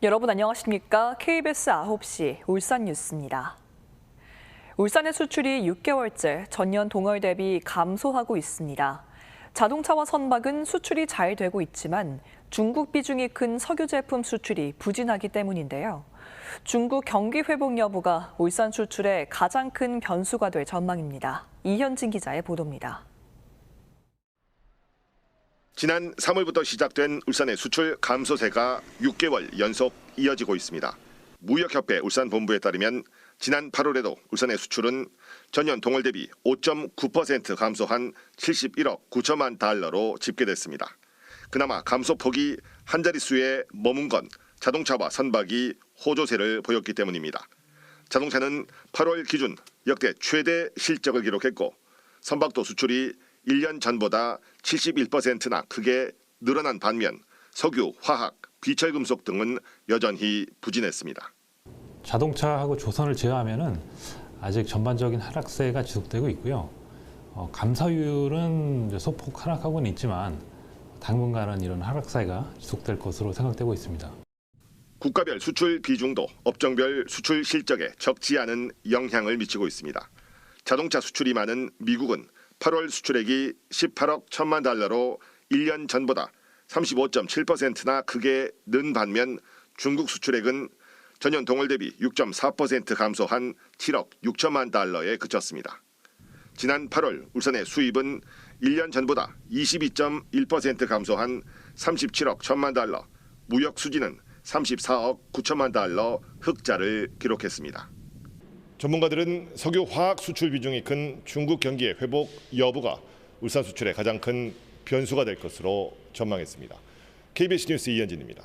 여러분 안녕하십니까? KBS 9시 울산 뉴스입니다. 울산의 수출이 6개월째 전년 동월 대비 감소하고 있습니다. 자동차와 선박은 수출이 잘 되고 있지만 중국 비중이 큰 석유 제품 수출이 부진하기 때문인데요. 중국 경기 회복 여부가 울산 수출의 가장 큰 변수가 될 전망입니다. 이현진 기자의 보도입니다. 지난 3월부터 시작된 울산의 수출 감소세가 6개월 연속 이어지고 있습니다. 무역협회 울산 본부에 따르면 지난 8월에도 울산의 수출은 전년 동월 대비 5.9% 감소한 71억 9천만 달러로 집계됐습니다. 그나마 감소폭이 한 자릿수에 머문 건 자동차와 선박이 호조세를 보였기 때문입니다. 자동차는 8월 기준 역대 최대 실적을 기록했고 선박도 수출이 1년 전보다 71%나 크게 늘어난 반면 석유, 화학, 비철금속 등은 여전히 부진했습니다. 자동차하고 조선을 제외하면은 아직 전반적인 하락세가 지속되고 있고요. 어, 감사율은 소폭 하락하고는 있지만 당분간은 이런 하락세가 지속될 것으로 생각되고 있습니다. 국가별 수출 비중도 업종별 수출 실적에 적지 않은 영향을 미치고 있습니다. 자동차 수출이 많은 미국은 8월 수출액이 18억 1천만 달러로 1년 전보다 35.7%나 크게 는 반면 중국 수출액은 전년 동월 대비 6.4% 감소한 7억 6천만 달러에 그쳤습니다. 지난 8월 울산의 수입은 1년 전보다 22.1% 감소한 37억 1천만 달러, 무역 수지는 34억 9천만 달러 흑자를 기록했습니다. 전문가들은 석유 화학 수출 비중이 큰 중국 경기의 회복 여부가 울산 수출의 가장 큰 변수가 될 것으로 전망했습니다. KBS 뉴스 이현진입니다.